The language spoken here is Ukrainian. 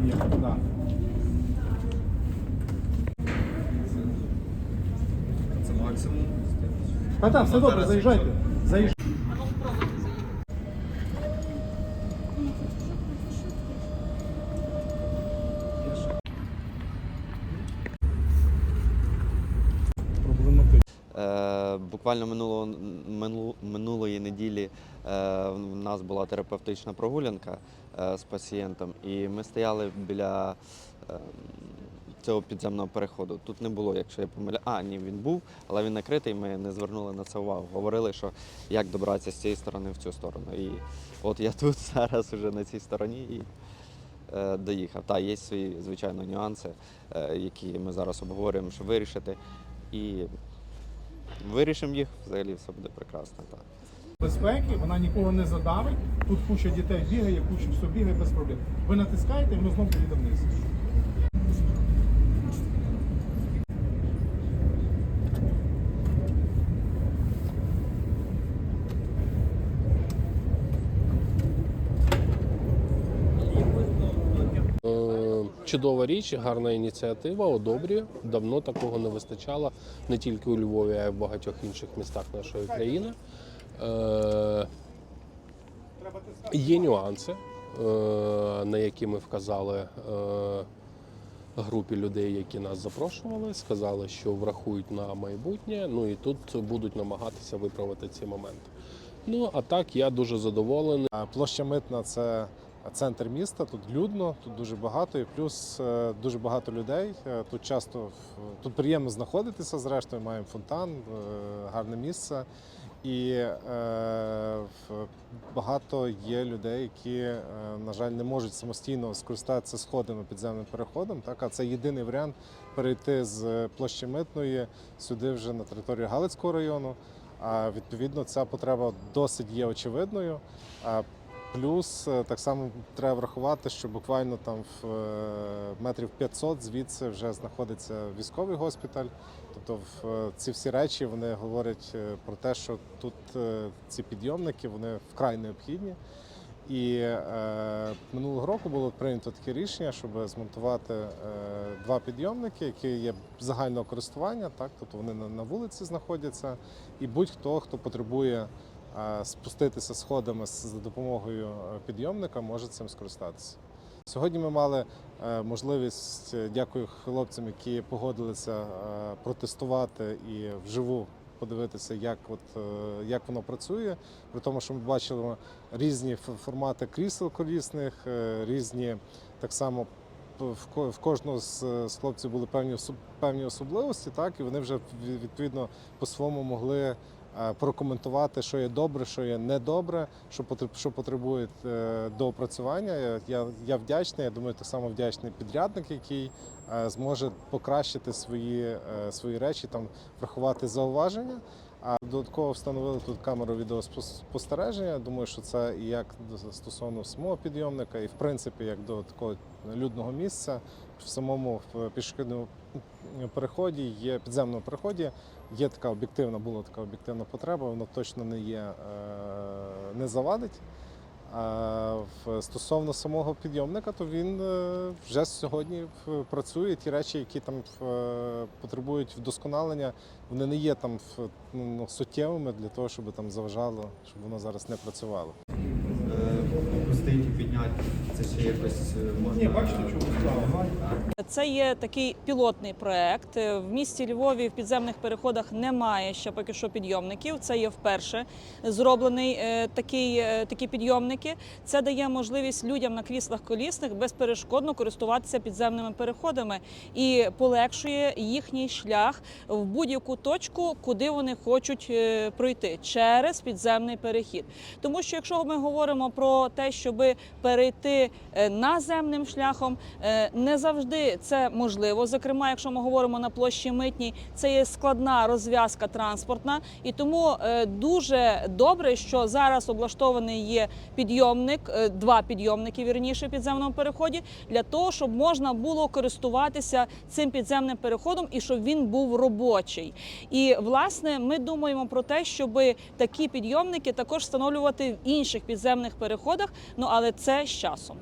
об'єкт. Да. Це максимум. Та все добре, заїжджайте. Заїжджайте. Буквально минулого, минулої неділі е, в нас була терапевтична прогулянка е, з пацієнтом, і ми стояли біля е, цього підземного переходу. Тут не було, якщо я помиляю. А, ні, він був, але він накритий. Ми не звернули на це увагу. Говорили, що як добратися з цієї сторони в цю сторону. І от я тут зараз вже на цій стороні і доїхав. Та є свої, звичайно, нюанси, які ми зараз обговорюємо, щоб вирішити. І Вирішимо їх, взагалі все буде прекрасно. Так. Безпеки, вона нікого не задавить. Тут куча дітей бігає, куча все бігає без проблем. Ви натискаєте, і воно знову піде вниз. Е, Чудова річ, гарна ініціатива, одобрюю. Давно такого не вистачало не тільки у Львові, а й в багатьох інших містах нашої країни. Е, Є нюанси, е, на які ми вказали е, групі людей, які нас запрошували. Сказали, що врахують на майбутнє. Ну і тут будуть намагатися виправити ці моменти. Ну а так я дуже задоволений. Площа Митна це центр міста. Тут людно, тут дуже багато, і плюс е, дуже багато людей. Е, Тут часто тут приємно знаходитися. Зрештою, маємо фонтан, е, гарне місце. І е, багато є людей, які, на жаль, не можуть самостійно скористатися сходами підземним переходом. Так, а це єдиний варіант перейти з площі Митної сюди вже на територію Галицького району. А відповідно, ця потреба досить є очевидною. Плюс е, так само треба врахувати, що буквально там в е, метрів 500 звідси вже знаходиться військовий госпіталь. Тобто, в е, ці всі речі вони говорять про те, що тут ці підйомники вони вкрай необхідні. І е, минулого року було прийнято таке рішення, щоб змонтувати е, два підйомники, які є загального користування, так тобто вони на, на вулиці знаходяться, і будь-хто, хто потребує спуститися сходами за допомогою е, підйомника, може цим скористатися. Сьогодні ми мали е, можливість, е, дякую хлопцям, які погодилися протестувати і вживу подивитися, як, от, як воно працює. При тому, що ми бачили різні формати крісел колісних, різні так само. В кожного з хлопців були певні певні особливості, так і вони вже відповідно по-своєму могли прокоментувати, що є добре, що є недобре, що потреб- що потребує е, доопрацювання. Я- Я, я вдячний. Я думаю, так само вдячний підрядник, який е, зможе покращити свої, е, свої речі, там врахувати зауваження. А додатково встановили тут камеру відеоспостереження. Думаю, що це і як стосовно самого підйомника, і в принципі як до такого людного місця в самому пішохідному переході є підземному переході. Є така об'єктивна, була така об'єктивна потреба. Воно точно не є е, не завадить. А стосовно самого підйомника, то він е, вже сьогодні працює. Ті речі, які там потребують вдосконалення, вони не є там в- ну, суттєвими для того, щоб там заважало, щоб воно зараз не працювало. Опустити, це ще якось е, можна. Ні, бачите, чому справа. Це є такий пілотний проект. Е, В місті Львові в підземних переходах немає ще поки що підйомників. Це є вперше зроблений е, такий, такі підйомники. Це дає можливість людям на кріслах колісних безперешкодно користуватися підземними переходами і полегшує їхній шлях в будь-яку точку, куди вони хочуть пройти через підземний перехід. Тому що якщо ми говоримо про те, щоб перейти е, наземним шляхом, е, не завжди це можливо. Зокрема, якщо ми говоримо на площі митній, це є складна розв'язка транспортна, і тому е, дуже добре, що зараз облаштований є підйомник, два підйомники вірніше підземному переході, для того, щоб можна було користуватися цим підземним переходом і щоб він був робочий. І власне ми думаємо про те, щоб такі підйомники також встановлювати в інших підземних переходах. Ну але це з часом.